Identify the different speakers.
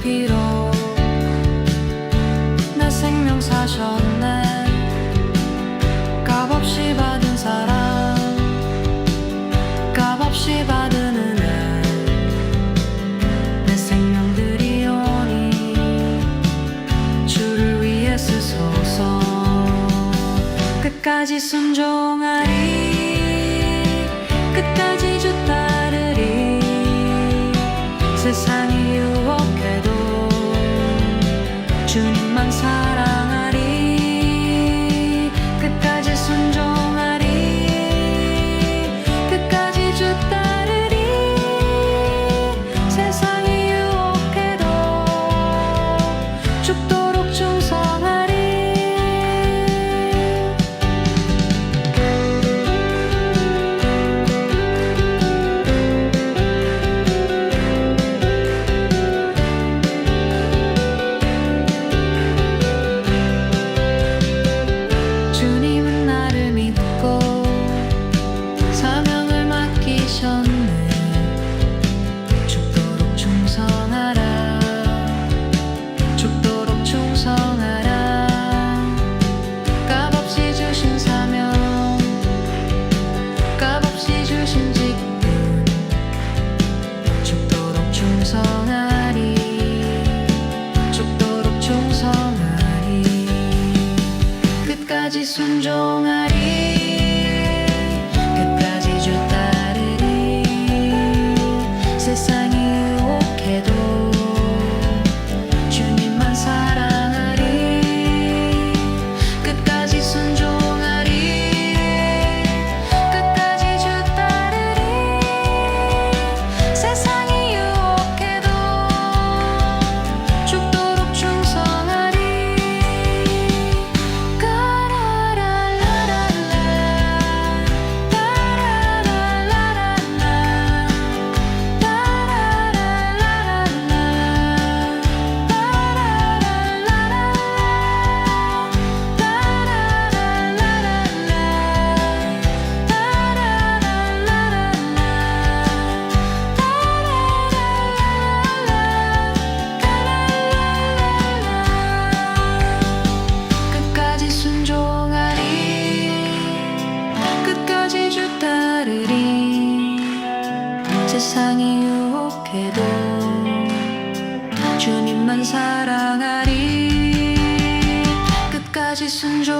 Speaker 1: peace. 준망상 순종하 세상이 욕해도 주님만 사랑하리. 끝까지 순종